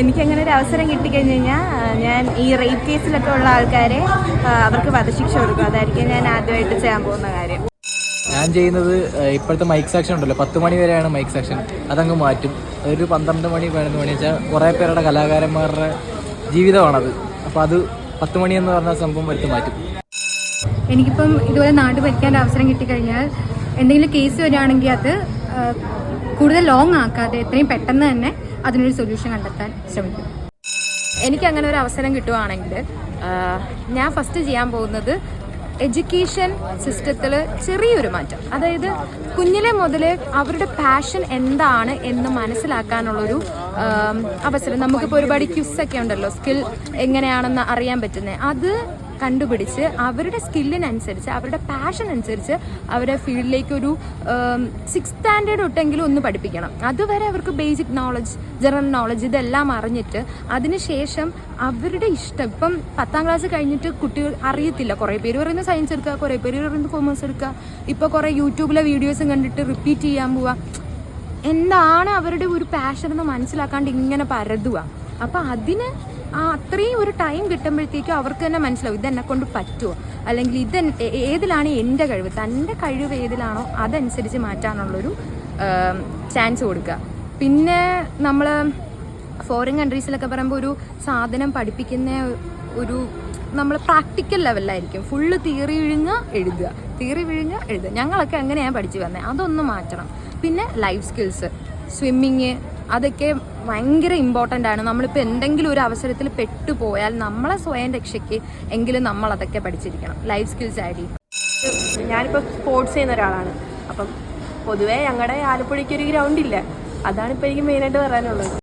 എനിക്കങ്ങനെ ഒരു അവസരം കിട്ടിക്കഴിഞ്ഞ് കഴിഞ്ഞാൽ ഞാൻ ഈ റേപ്പ് കേസിലൊക്കെ ഉള്ള ആൾക്കാരെ അവർക്ക് വധശിക്ഷ കൊടുക്കും. അതായിരിക്കും ഞാൻ ആദ്യമായിട്ട് ചെയ്യാൻ പോകുന്ന കാര്യം. ഞാൻ ചെയ്യുന്നത് ഇപ്പോഴത്തെ മൈക്ക് സെക്ഷൻ ഉണ്ടല്ലോ. പത്ത് മണി വരെയാണ് മൈക്ക് സെക്ഷൻ അതങ്ങ് മാറ്റും. ഒരു പന്ത്രണ്ട് മണി പതിനൊന്ന് മണി വെച്ചാൽ കുറേ പേരുടെ കലാകാരന്മാരുടെ ജീവിതമാണത്. അപ്പോൾ അത് പത്ത് മണി എന്ന് പറഞ്ഞ സംഭവം എടുത്ത് മാറ്റും. എനിക്കിപ്പം ഇതുപോലെ നാട് ഭരിക്കാൻ അവസരം കിട്ടിക്കഴിഞ്ഞാൽ എന്തെങ്കിലും കേസ് വരികയാണെങ്കിൽ അത് കൂടുതൽ ലോങ് ആക്കാതെ എത്രയും പെട്ടെന്ന് തന്നെ അതിനൊരു സൊല്യൂഷൻ കണ്ടെത്താൻ ശ്രമിക്കും. എനിക്ക് അങ്ങനെ ഒരു അവസരം കിട്ടുവാണെങ്കിൽ ഞാൻ ഫസ്റ്റ് ചെയ്യാൻ പോകുന്നത് എഡ്യൂക്കേഷൻ സിസ്റ്റത്തിൽ ചെറിയൊരു മാറ്റം. അതായത് കുഞ്ഞിലെ മുതൽ അവരുടെ പാഷൻ എന്താണ് എന്ന് മനസ്സിലാക്കാനുള്ളൊരു അവസരം. നമുക്കിപ്പോൾ ഒരുപാട് ക്യുസൊക്കെ ഉണ്ടല്ലോ. സ്കിൽ എങ്ങനെയാണെന്ന് അറിയാൻ പറ്റുന്നത് അത് കണ്ടുപിടിച്ച് അവരുടെ സ്കില്ലിനനുസരിച്ച് അവരുടെ പാഷൻ അനുസരിച്ച് അവരെ ഫീൽഡിലേക്ക് ഒരു സിക്സ് സ്റ്റാൻഡേർഡ് തൊട്ടെങ്കിലും ഒന്ന് പഠിപ്പിക്കണം. അതുവരെ അവർക്ക് ബേസിക് നോളജ് ജനറൽ നോളജ് ഇതെല്ലാം അറിഞ്ഞിട്ട് അതിനുശേഷം അവരുടെ ഇഷ്ടം ഇപ്പം പത്താം ക്ലാസ് കഴിഞ്ഞിട്ട് കുട്ടികൾ അറിയത്തില്ല. കുറേ പേര് പറയുന്നത് സയൻസ് എടുക്കുക കുറേ പേര് പറയുന്നത് കോമേഴ്സ് എടുക്കുക. ഇപ്പോൾ കുറേ യൂട്യൂബിലെ വീഡിയോസും കണ്ടിട്ട് റിപ്പീറ്റ് ചെയ്യാൻ പോവുക എന്താണ് അവരുടെ ഒരു പാഷൻ എന്ന് മനസ്സിലാക്കാണ്ട് ഇങ്ങനെ പരതുക അപ്പം അതിന് ആ അത്രയും ഒരു ടൈം കിട്ടുമ്പോഴത്തേക്കും അവർക്ക് തന്നെ മനസ്സിലാവും ഇതെന്നെ കൊണ്ട് പറ്റുമോ അല്ലെങ്കിൽ ഇത് ഏതിലാണ് എന്റെ കഴിവ്? തന്റെ കഴിവ് ഏതിലാണോ അതനുസരിച്ച് മാറ്റാനുള്ളൊരു ചാൻസ് കൊടുക്കുക. പിന്നെ നമ്മൾ ഫോറിൻ കൺട്രീസിലൊക്കെ പറയുമ്പോൾ ഒരു സാധനം പഠിപ്പിക്കുന്ന ഒരു നമ്മൾ പ്രാക്ടിക്കൽ ലെവലിലായിരിക്കും ഫുള്ള് തിയറി വിഴുങ്ങുക എഴുതുക. തിയറി വിഴുങ്ങുക എഴുതുക. ഞങ്ങളൊക്കെ അങ്ങനെയാണ് പഠിച്ചു വന്നത് അതൊന്ന് മാറ്റണം. പിന്നെ ലൈഫ് സ്കിൽസ് സ്വിമ്മിങ് അതൊക്കെ ഭയങ്കര ഇമ്പോർട്ടന്റ് ആണ്. നമ്മളിപ്പോൾ എന്തെങ്കിലും ഒരു അവസരത്തിൽ പെട്ടുപോയാൽ നമ്മളെ സ്വയം രക്ഷയ്ക്ക് എങ്കിലും നമ്മൾ അതൊക്കെ പഠിച്ചിരിക്കണം. ലൈഫ് സ്കിൽസ് ആയിട്ട് ഞാനിപ്പോൾ സ്പോർട്സ് ചെയ്യുന്ന ഒരാളാണ്. അപ്പം പൊതുവേ ഞങ്ങളുടെ ആലപ്പുഴയ്ക്ക് ഒരു ഗ്രൗണ്ട് ഇല്ല. അതാണ് ഇപ്പോൾ എനിക്ക് മെയിനായിട്ട് പറയാനുള്ളത്.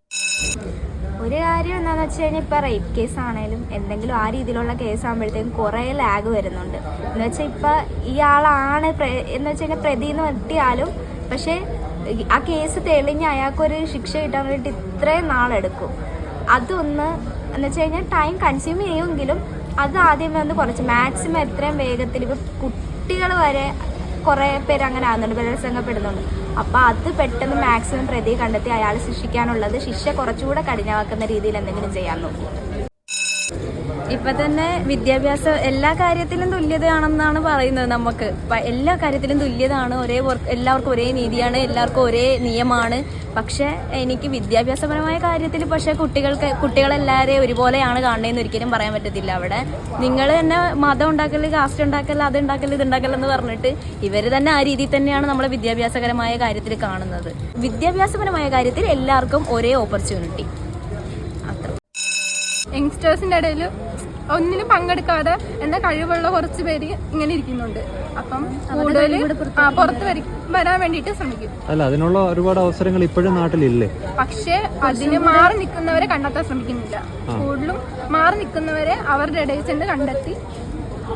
ഒരു കാര്യം എന്താണെന്ന് വെച്ച് കഴിഞ്ഞാൽ ഇപ്പോൾ റേപ്പ് കേസ് ആണേലും എന്തെങ്കിലും ആ രീതിയിലുള്ള കേസ് ആകുമ്പോഴത്തേക്കും കുറേ ലാഗ് വരുന്നുണ്ട്. എന്ന് വെച്ചാൽ ഇപ്പോൾ ഇയാളാണ് പ്ര- എന്ന് വെച്ച് കഴിഞ്ഞാൽ പ്രതി എന്ന് വെട്ടിയാലും പക്ഷേ ആ കേസ് തെളിഞ്ഞ് അയാൾക്കൊരു ശിക്ഷ കിട്ടാൻ വേണ്ടിയിട്ട് ഇത്രയും നാളെടുക്കും. അതൊന്ന് എന്ന് വെച്ച് കഴിഞ്ഞാൽ ടൈം കൺസ്യൂം ചെയ്യുമെങ്കിലും അത് ആദ്യമേ ഒന്ന് കുറച്ച്. മാക്സിമം എത്രയും വേഗത്തിൽ ഇപ്പോൾ കുട്ടികൾ വരെ കുറേ പേര് അങ്ങനെ ആകുന്നുണ്ട് ബലാത്സംഗപ്പെടുന്നുണ്ട്. അപ്പോൾ അത് പെട്ടെന്ന് മാക്സിമം പ്രതി കണ്ടെത്തി അയാൾ ശിക്ഷിക്കാനുള്ളത് ശിക്ഷ കുറച്ചുകൂടെ കഠിനമാക്കുന്ന രീതിയിൽ എന്തെങ്കിലും ചെയ്യാൻ നോക്കും. ഇപ്പൊ തന്നെ വിദ്യാഭ്യാസം എല്ലാ കാര്യത്തിലും തുല്യതയാണെന്നാണ് പറയുന്നത് നമുക്ക്. എല്ലാ കാര്യത്തിലും തുല്യതാണ്. ഒരേ വർക്ക് എല്ലാവർക്കും ഒരേ നീതിയാണ് എല്ലാവർക്കും ഒരേ നിയമമാണ് പക്ഷെ എനിക്ക് വിദ്യാഭ്യാസപരമായ കാര്യത്തിൽ പക്ഷെ കുട്ടികൾക്ക് കുട്ടികളെല്ലാവരെയും ഒരുപോലെയാണ് കാണുന്നതെന്ന് ഒരിക്കലും പറയാൻ പറ്റത്തില്ല അവിടെ. നിങ്ങൾ തന്നെ മതം ഉണ്ടാക്കൽ കാസ്റ്റ് ഉണ്ടാക്കൽ അത് ഉണ്ടാക്കൽ ഇത് ഉണ്ടാക്കലെന്ന് പറഞ്ഞിട്ട് ഇവർ തന്നെ ആ രീതിയിൽ തന്നെയാണ് നമ്മളെ വിദ്യാഭ്യാസകരമായ കാര്യത്തിൽ കാണുന്നത്. വിദ്യാഭ്യാസപരമായ കാര്യത്തിൽ എല്ലാവർക്കും ഒരേ ഓപ്പർച്യൂണിറ്റി അത്ര യങ്സ്റ്റേഴ്സിന്റെ ഇടയിൽ ഒന്നിനും പങ്കെടുക്കാതെ എന്താ കഴിവുള്ള കുറച്ച് പേര് ഇങ്ങനെ ഇരിക്കുന്നുണ്ട്. അപ്പം കൂടുതൽ പുറത്ത് വരി- വരാൻ വേണ്ടിയിട്ട് ശ്രമിക്കും. അല്ല അതിനുള്ള ഒരുപാട് അവസരങ്ങൾ ഇപ്പോഴും നാട്ടിലില്ലേ? പക്ഷേ അതിന് മാറി നിൽക്കുന്നവരെ കണ്ടെത്താൻ ശ്രമിക്കുന്നില്ല. കൂടുതലും മാറി നിൽക്കുന്നവരെ അവരുടെ ഇടയിൽ ചെന്ന് കണ്ടെത്തി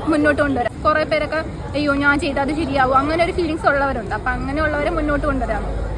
മുന്നോട്ട് കൊണ്ടുവരാം. കുറെ പേരൊക്കെ അയ്യോ ഞാൻ ചെയ്താൽ അത് ശരിയാവും. അങ്ങനെ ഒരു ഫീലിങ്സ് ഉള്ളവരുണ്ട്. അപ്പൊ അങ്ങനെയുള്ളവരെ മുന്നോട്ട് കൊണ്ടുവരാം.